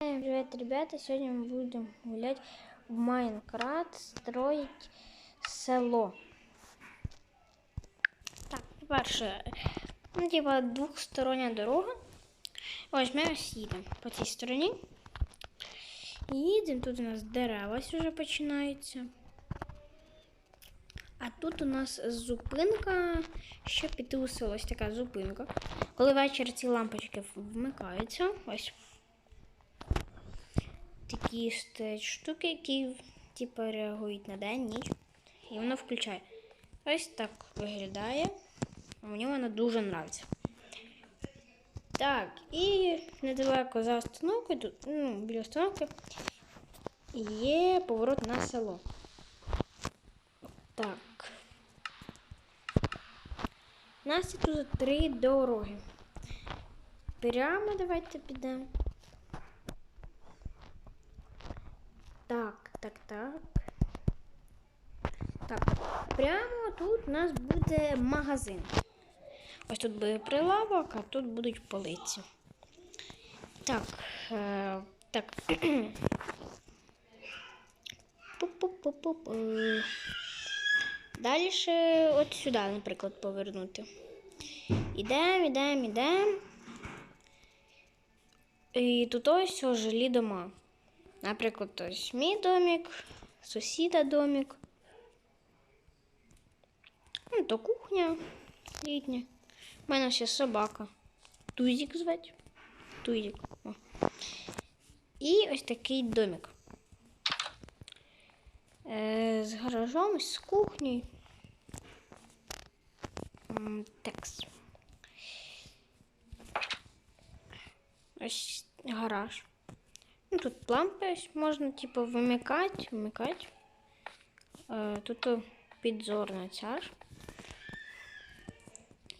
Привет, ребята! Сегодня мы будем гулять в Майнкрафт, строить село. Так, по-перше, ну, типа двохстороння дорога. Ось ми ось їдемо по цій стороні. Їдемо, тут у нас дерева ось вже починаються. А тут у нас зупинка, щоб піти у така зупинка. Коли ввечері ці лампочки вмикаються, ось такі стоять штуки, які типу, реагують на день, ніч. І воно включає. Ось так виглядає. Мені вона дуже подобається. Так, і недалеко за остановкою, тут, ну, біля остановки, є поворот на село. Так. У нас є тут три дороги. Прямо давайте підемо. Так, так, так. Так, прямо тут у нас буде магазин. Ось тут буде прилавок, а тут будуть полиці. Так, е, так. Далі от сюди, наприклад, повернути. Ідемо, ідемо, ідемо. І тут ось жилі дома. Наприклад, ось мій домик, сусіда домик. Ну, то кухня літня. У мене ще собака. Тузик звать. Тузик. О. І ось такий домик. Е, з гаражом, з кухнею. Текс. Ось гараж. Ну, тут лампи можна, типу, вимикати, вмикати. Е, тут підзорна ця ж.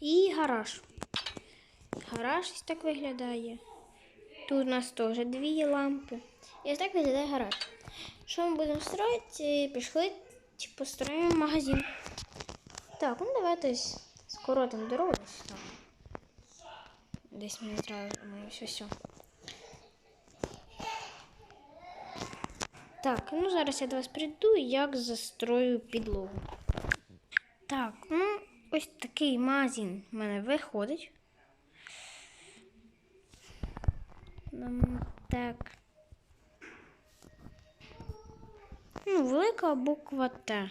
І гараж. Гараж ось так виглядає. Тут у нас теж дві лампи. І ось так виглядає гараж. Що ми будемо строїти? Пішли, типу, магазин. Так, ну давайте скоротимо дорогу. Десь мені треба все все. Так, ну зараз я до вас прийду, як застрою підлогу. Так, ну ось такий магазин в мене виходить. Так. Ну, велика буква Т.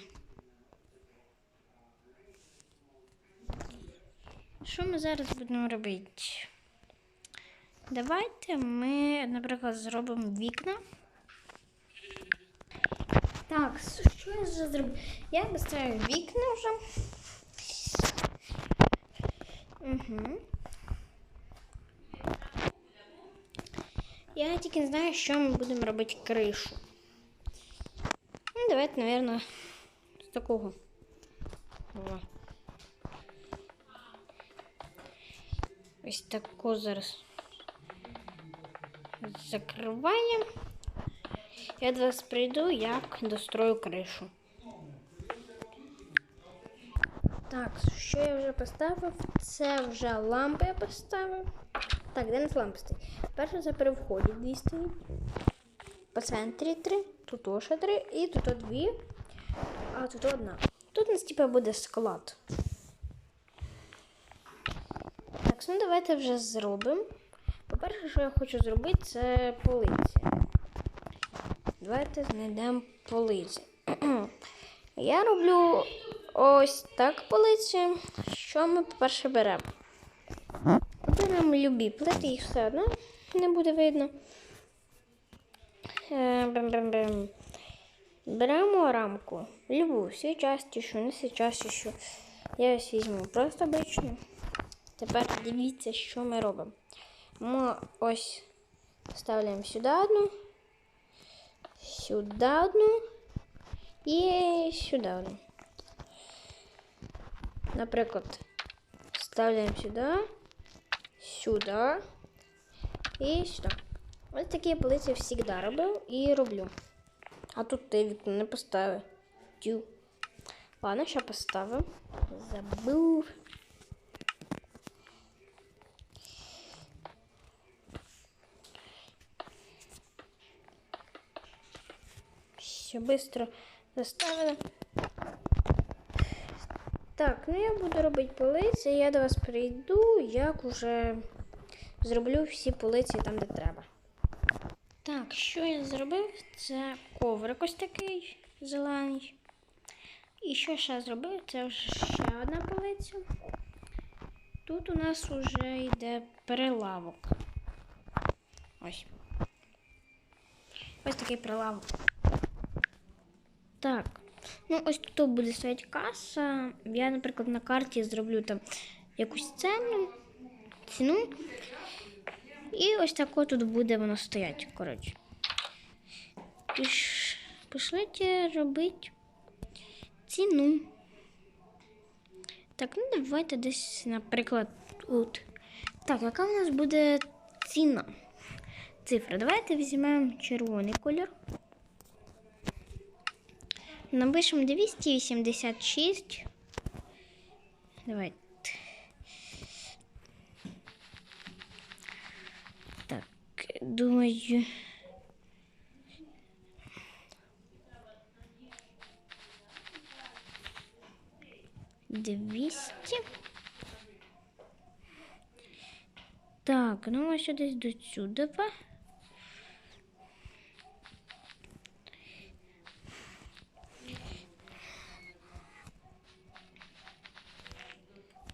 Що ми зараз будемо робити? Давайте ми, наприклад, зробимо вікна. Так, що я вже зроблю? Я поставив вікна вже. Угу. Я тільки не знаю, що ми будемо робити кришу. Ну, давайте, наверное, з такого. О. Ось таку зараз закриваємо. Я до вас прийду, як дострою кришу. Так, що я вже поставив? Це вже лампи я поставив. Так, де нас лампи стоїть? Перше це при вході дві стоїть. По центрі три, тут теж три і тут дві, а тут одна. Тут у нас типу буде склад. Так, ну давайте вже зробимо. По-перше, що я хочу зробити, це полиці. Давайте знайдемо полиці. Я роблю ось так полиці. Що ми, по-перше, беремо? Беремо любі плити, їх все одно не буде видно. Е. Беремо рамку. Любу, свічастішу, не свічастішу. Я ось візьму просто обичну. Тепер дивіться, що ми робимо. Ми ось ставляємо сюди одну, сюди одну і сюди одну. Наприклад, ставляємо сюди, сюди і сюди. Ось такі полиці завжди робив і роблю. А тут ти вікно не поставив. Тю. Ладно, ще поставив. Забув. Все швидко заставили. Так, ну я буду робити полиці, я до вас прийду, як уже зроблю всі полиці там, де треба. Так, що я зробив? Це коврик ось такий зелений. І що ще зробив? Це вже ще одна полиця. Тут у нас вже йде перелавок. Ось. Ось такий прилавок. Так. Ну, ось тут буде стояти каса. Я, наприклад, на карті зроблю там якусь ціну, ціну. І ось тако тут буде воно стояти, коротше. Піш... Пошлите робити ціну. Так, ну давайте десь, наприклад, тут. Так, яка в нас буде ціна? Цифра. Давайте візьмемо червоний кольор. Напишемо 286. Давайте. Так, думаю. Двісті. Так, ну ось десь до сюди.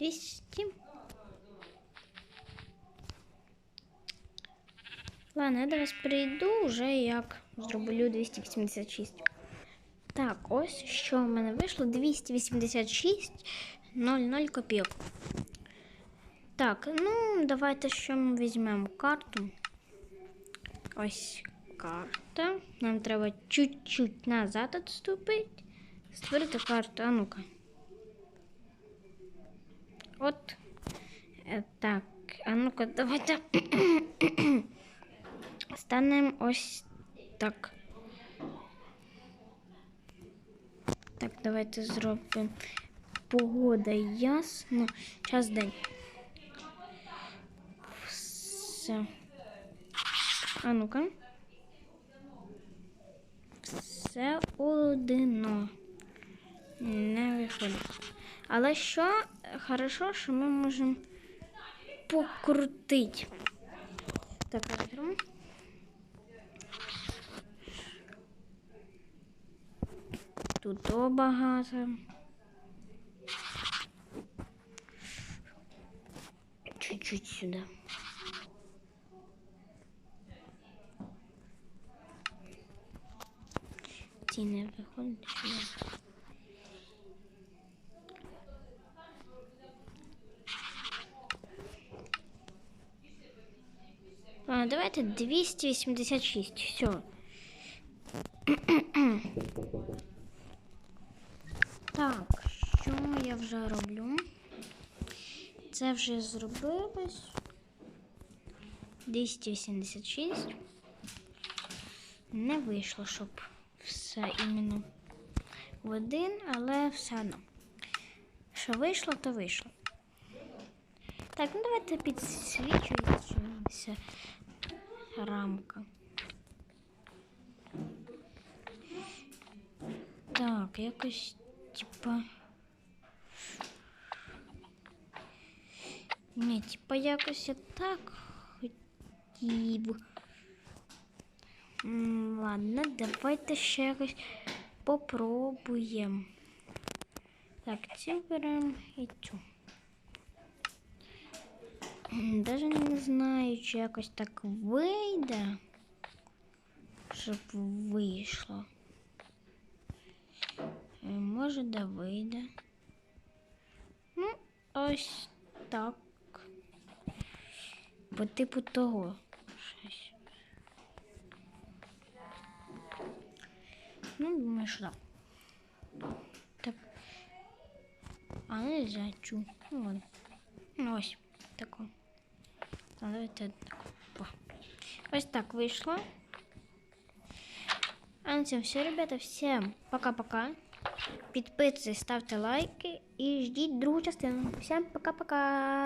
Двісті. Ладно, я до вас прийду вже як зроблю 286. Так, ось що в мене вийшло 286 00 копійок. Так, ну давайте що ми візьмемо карту. Ось карта. Нам треба чуть-чуть назад відступити. Створити карту. А ну-ка. От. Е, Так, а ну-ка, давайте станемо ось так. Так, давайте зробимо. Погода ясно. Час день. Все. А ну-ка. Все одно. Не виходить. Але що хорошо, що ми можемо покрутити. Так, розберемо. Тут то багато. Чуть-чуть сюди. Ці не виходить сюди. Давайте 286. Все. Так, що я вже роблю? Це вже зробилось. 286. Не вийшло, щоб все іменно в один, але все одно. Що вийшло, то вийшло. Так, ну давайте підсвічується рамка. Так, якось типа. Ні, типа якось я так хотів. М, Ладно, давайте ще якось попробуємо. Так, цю беремо і цю. Даже не знаю, чи якось так вийде, щоб вийшло. Е, Може, да вийде. Ну, ось так. По типу того. Щось. Ну, думаю, що так. Так. А не зачу. Ну, ладно. Ну, ось тако. А давайте тако. О. Ось так вийшло. А на цьому все, ребята. Всем пока-пока. Підписуйтесь, ставте лайки і ждіть другу частину. Всем пока-пока.